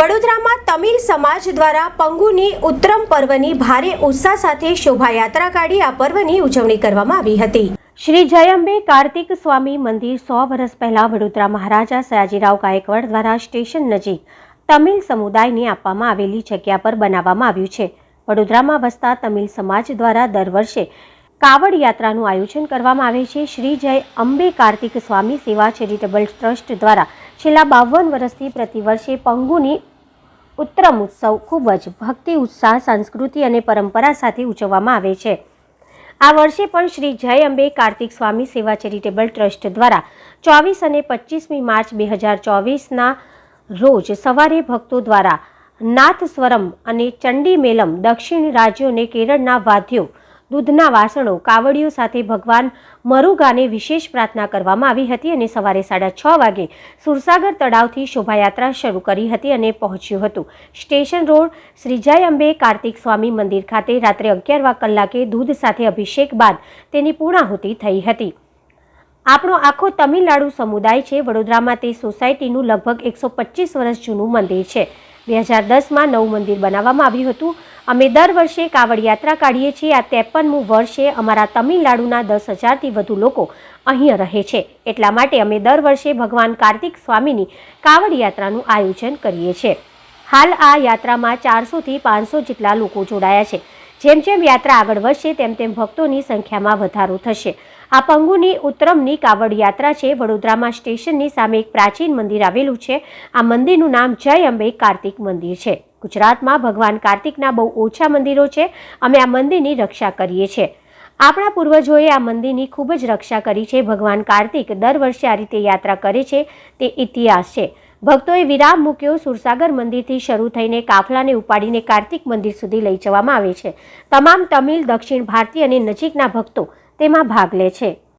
વડોદરામાં તમિલ સમાજ દ્વારા પંગુની ઉત્તરમ પર્વની ભારે ઉત્સાહ સાથે શોભાયાત્રા કાઢી આ પર્વની ઉજવણી કરવામાં આવી હતી. શ્રી જયંબે કાર્તિક સ્વામી મંદિર સો વર્ષ પહેલા વડોદરા મહારાજા સયાજીરાવ ગાયકવાડ દ્વારા સ્ટેશન નજીક તમિલ સમુદાયને આપવામાં આવેલી જગ્યા પર બનાવવામાં આવ્યું છે. વડોદરામાં વસતા તમિલ સમાજ દ્વારા દર વર્ષે કાવડ યાત્રાનું આયોજન કરવામાં આવે છે. શ્રી જય અંબે કાર્તિક સ્વામી સેવા ચેરિટેબલ ટ્રસ્ટ દ્વારા છેલ્લા બાવન વર્ષથી પ્રતિવર્ષે પંગુની ઉત્તરમ ઉત્સવ ખૂબ જ ભક્તિ, ઉત્સાહ, સંસ્કૃતિ અને પરંપરા સાથે ઉજવવામાં આવે છે. આ વર્ષે પણ શ્રી જય અંબે કાર્તિક સ્વામી સેવા ચેરિટેબલ ટ્રસ્ટ દ્વારા ચોવીસ અને પચીસમી માર્ચ બે હજાર ચોવીસના રોજ સવારે ભક્તો દ્વારા નાથસ્વરમ અને ચંડી મેલમ દક્ષિણ રાજ્યો અને કેરળના વાદ્યો દૂધના વાસણો કાવડીઓ સાથે ભગવાન મરુગાને વિશેષ પ્રાર્થના કરવામાં આવી હતી અને સવારે સાડા છ વાગે સુરસાગર તળાવથી શોભાયાત્રા શરૂ કરી હતી અને પહોંચ્યું હતું. સ્ટેશન રોડ શ્રીજાય અંબે કાર્તિક સ્વામી મંદિર ખાતે રાત્રે અગિયાર કલાકે દૂધ સાથે અભિષેક બાદ તેની પૂર્ણાહુતિ થઈ હતી. આપણો આખો તમિલનાડુ સમુદાય છે. વડોદરામાં તે સોસાયટીનું લગભગ એકસો પચીસ વર્ષ જૂનું મંદિર છે. બે હજાર દસમાં નવું મંદિર બનાવવામાં આવ્યું હતું. અમે દર વર્ષે કાવડ યાત્રા કાઢીએ છીએ. આ ત્રેપનમું વર્ષે અમારા તમિલનાડુના દસ હજારથી વધુ લોકો અહીં રહે છે. એટલા માટે અમે દર વર્ષે ભગવાન કાર્તિક સ્વામીની કાવડ યાત્રાનું આયોજન કરીએ છીએ. હાલ આ યાત્રામાં ચારસોથી પાંચસો જેટલા લોકો જોડાયા છે. જેમ જેમ યાત્રા આગળ વધશે, તેમ તેમ ભક્તોની સંખ્યામાં વધારો થશે. આ પંગુની ઉત્તરમની કાવડ યાત્રા છે. વડોદરામાં સ્ટેશનની સામે એક પ્રાચીન મંદિર આવેલું છે. આ મંદિરનું નામ જય અંબે કાર્તિક મંદિર છે. ગુજરાતમાં ભગવાન કાર્તિકના બહુ ઓછા મંદિરો છે. અમે આ મંદિરની રક્ષા કરીએ છીએ. આપણા પૂર્વજોએ આ મંદિરની ખૂબ જ રક્ષા કરી છે. ભગવાન કાર્તિક દર વર્ષે આ રીતે યાત્રા કરે છે. તે ઇતિહાસ છે. ભક્તોએ વિરામ મૂક્યો. સુરસાગર મંદિરથી શરૂ થઈને કાફલાને ઉપાડીને કાર્તિક મંદિર સુધી લઈ જવામાં આવે છે. તમામ તમિલ, દક્ષિણ ભારતીય અને નજીકના ભક્તો તેમાં ભાગ લે છે.